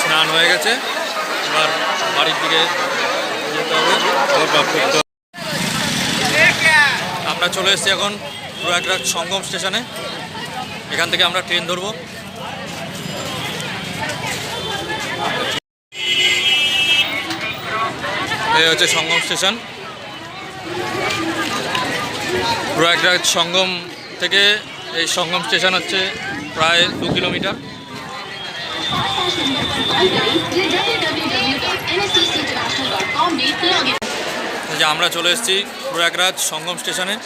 স্নান হয়ে গেছে। এবার বাড়ির দিকে যেতে হবে। আমার চলে এসেছি এখন প্রয়াগরাজ সঙ্গম স্টেশনে। এখান থেকে আমরা ট্রেন ধরবো। এই হচ্ছে সঙ্গম স্টেশন। প্রয়াগরাজ সঙ্গম থেকে এই সঙ্গম স্টেশন হচ্ছে প্রায় দু কিলোমিটার। যে আমরা চলে এসেছি প্রয়াগরাজ সঙ্গম স্টেশনে।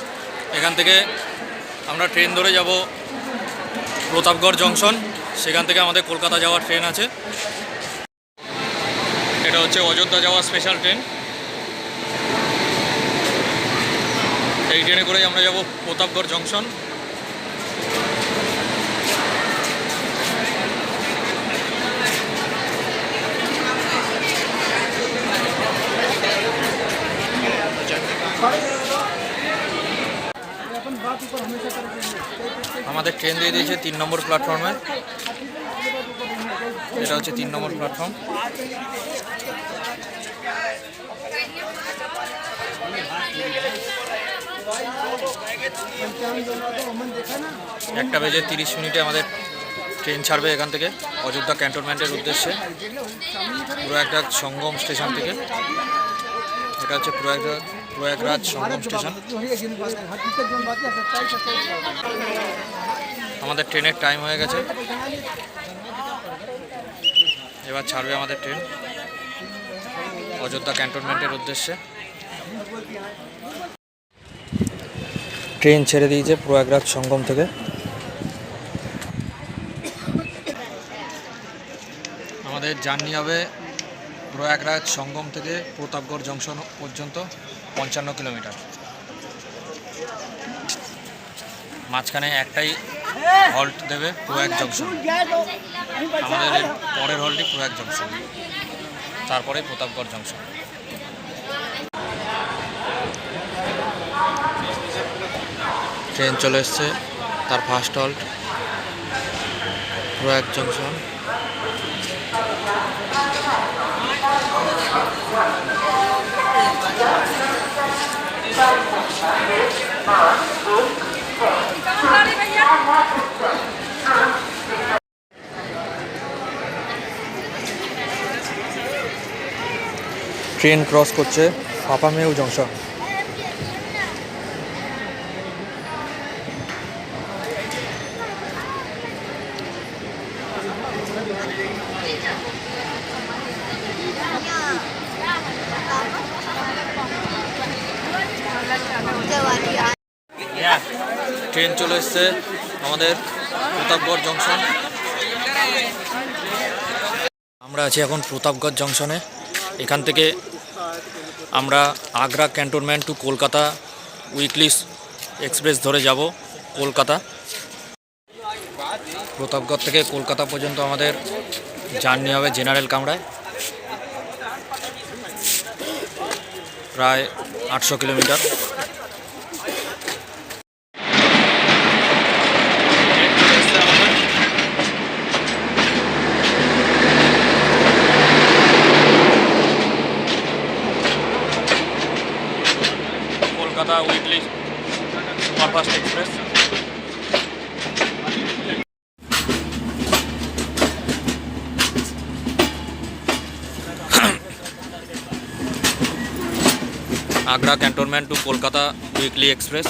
এখান থেকে আমরা ট্রেন ধরে যাব প্রতাপগড় জংশন। সেখান থেকে আমাদের কলকাতা যাওয়ার ট্রেন আছে। এটা হচ্ছে অযোধ্যা যাওয়ার স্পেশাল ট্রেন। এই ট্রেনে করেই আমরা যাব প্রতাপগড় জংশন আমাদের ট্রেন দিয়ে দিয়েছে তিন নম্বর প্ল্যাটফর্মে এটা হচ্ছে তিন নম্বর প্ল্যাটফর্ম একটা বেজে তিরিশ মিনিটে আমাদের ট্রেন ছাড়বে এখান থেকে, অযোধ্যা ক্যান্টনমেন্টের উদ্দেশ্যে। প্রয়াগরাজ সঙ্গম স্টেশন থেকে। এটা হচ্ছে প্রয়াগরাজ প্রয়াগরাজ সঙ্গম স্টেশন আমাদের ট্রেনের টাইম হয়ে গেছে। এবার ছাড়বে আমাদের ট্রেন। অযোধ্যা ক্যান্টনমেন্টের উদ্দেশ্যে। ট্রেন ছেড়ে দিয়েছে প্রয়াগরাজ সঙ্গম থেকে। আমাদের জার্নি হবে প্রয়াগরাজ সঙ্গম থেকে প্রতাপগড় জংশন পর্যন্ত পঞ্চান্ন কিলোমিটার। মাঝখানে একটাই হল্ট দেবে প্রয়াগ জংশন আমাদের পরের হলটি প্রয়াগ জংশন তারপরে প্রতাপগড় জংশন ট্রেন চলে এসছে, তার first halt Prayag junction train cross করছে ফাপামেউ জংশন। ট্রেন চলে এসছে আমাদের প্রতাপগড় জংশন। আমরা আছি এখন প্রতাপগড় জংশনে। এখান থেকে আমরা Agra cantonment to Kolkata weekly express ধরে যাব কলকাতা। প্রতাপগড় থেকে কলকাতা পর্যন্ত আমাদের জার্নি হবে জেনারেল কামরায়। প্রায় আটশো kilometre Kolkata weekly superfast express Agra cantonment to Kolkata weekly express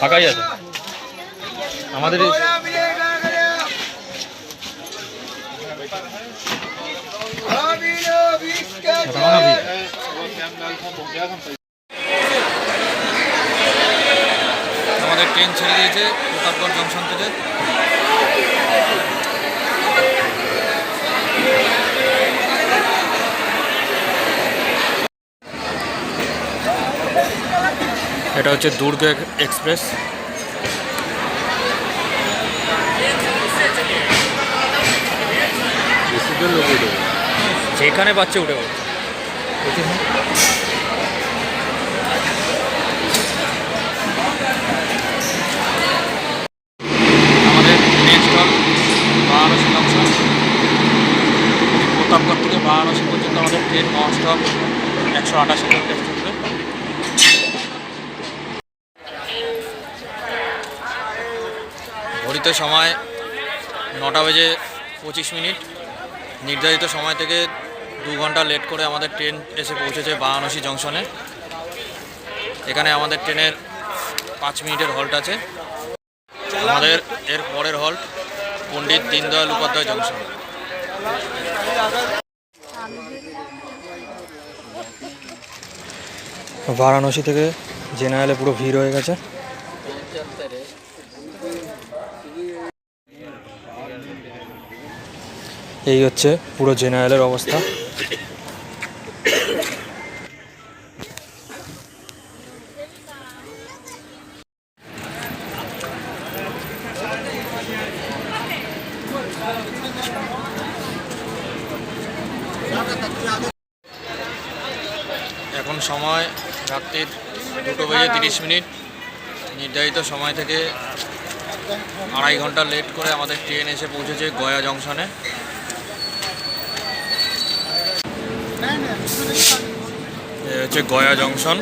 ফাঁকাই আছে আমাদের আমাদের ট্রেন ছেড়ে দিয়েছে প্রতাপগড় জংশন থেকে। এটা হচ্ছে দুর্গ এক্সপ্রেস। যেখানে পাচ্ছে উঠে পড়ছে আমাদের নেক্সট হল বারাণসী জংশন প্রতাপগড় থেকে বারাণসী পর্যন্ত আমাদের ট্রেন নন স্টপ একশো আঠাশ কিলোমিটার চলবে। ঘড়িতে সময় নটা বেজে পঁচিশ মিনিট। নির্ধারিত সময় থেকে দু ঘণ্টা লেট করে আমাদের ট্রেন এসে পৌঁছেছে বারাণসী জংশনে এখানে আমাদের ট্রেনের পাঁচ মিনিটের হল্ট আছে। আমাদের এর পরের হল্ট পণ্ডিত দীনদয়াল উপাধ্যায় জংশন বারাণসী থেকে জেনারেলে পুরো ভিড় হয়ে গেছে। এই হচ্ছে পুরো জেনারেলের অবস্থা। এখন সময়, রাত্রির দুটো বেজে তিরিশ মিনিট। নির্ধারিত সময় থেকে আড়াই ঘণ্টা লেট করে আমাদের ট্রেন এসে পৌঁছেছে গয়া জংশনে। হচ্ছে গয়া জংশন।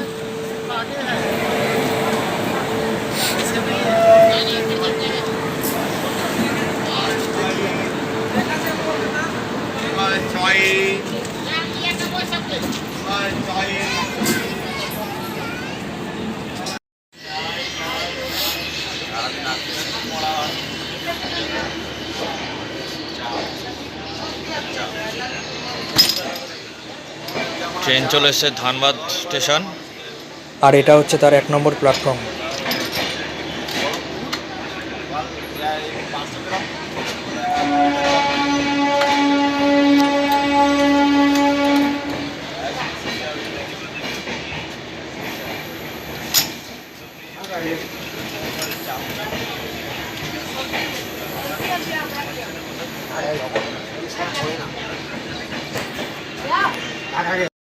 ট্রেন চলে এসছে ধানবাদ স্টেশন। আর এটা হচ্ছে তার এক নম্বর প্ল্যাটফর্ম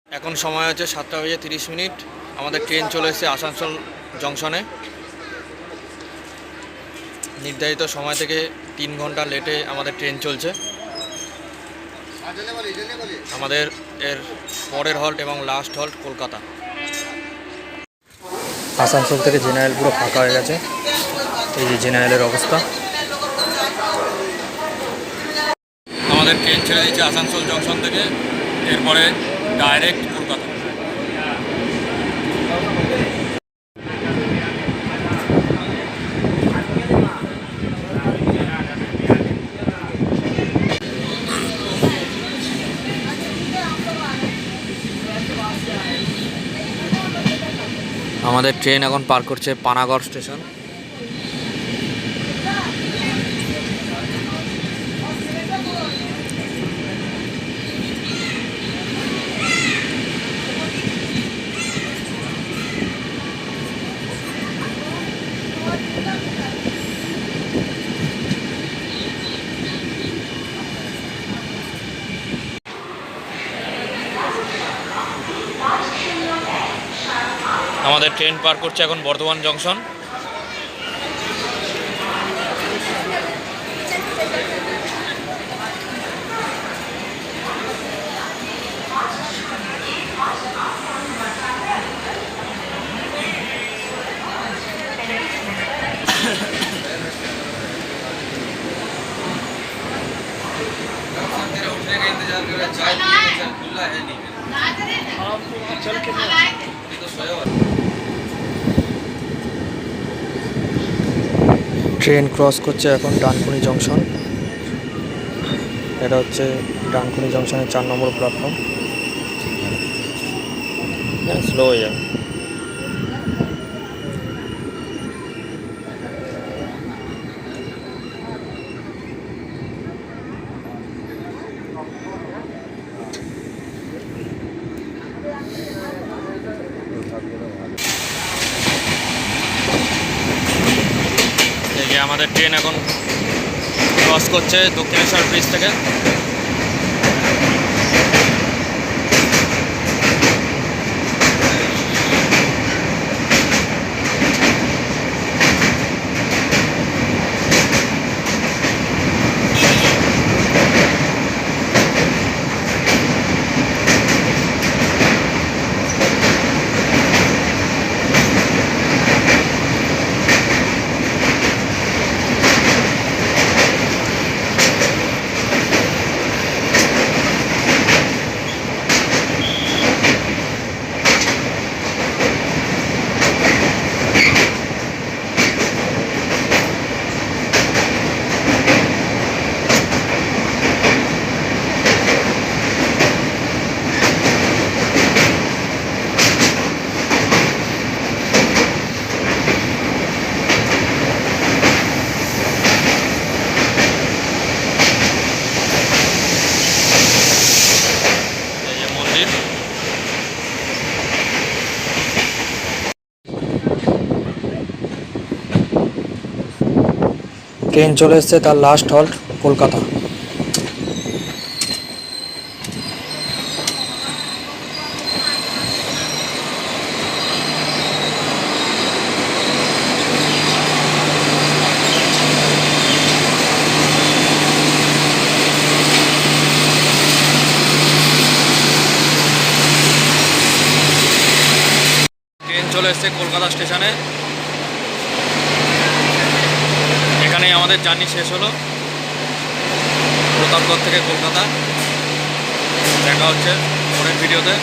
এখন সময় হচ্ছে সাতটা বেজে তিরিশ মিনিট। আমাদের ট্রেন চলে এসেছে আসানসোল জংশনে। নির্ধারিত সময় থেকে তিন ঘণ্টা লেটে আমাদের ট্রেন চলছে। আমাদের এর পরের হল্ট এবং লাস্ট হল্ট কলকাতা। আসানসোল থেকে জেনারেল পুরো ফাঁকা হয়ে গেছে। এই যে জেনারেলের অবস্থা। আমাদের ট্রেন ছেড়ে দিচ্ছে আসানসোল জংশন থেকে। এরপরে ডাইরেক্ট কলকাতা। আমাদের ট্রেন এখন পার করছে পানাগড় স্টেশন। আমাদের ট্রেন পার করছে এখন বর্ধমান জংশন। ট্রেন ক্রস করছে এখন ডানকুনি জংশন। এটা হচ্ছে ডানকুনি জংশনের চার নম্বর প্ল্যাটফর্ম স্লো হয়ে যাবে আমাদের ট্রেন এখন ক্রস করছে দক্ষিণেশ্বর ব্রিজ থেকে। ট্রেন চলে এসছে তার লাস্ট হল্ট কলকাতা। চলে এসছে কলকাতা স্টেশনে। এখানেই আমাদের জার্নি শেষ হলো। প্রতাপগড় থেকে কলকাতা। দেখা হচ্ছে পরের ভিডিওতে।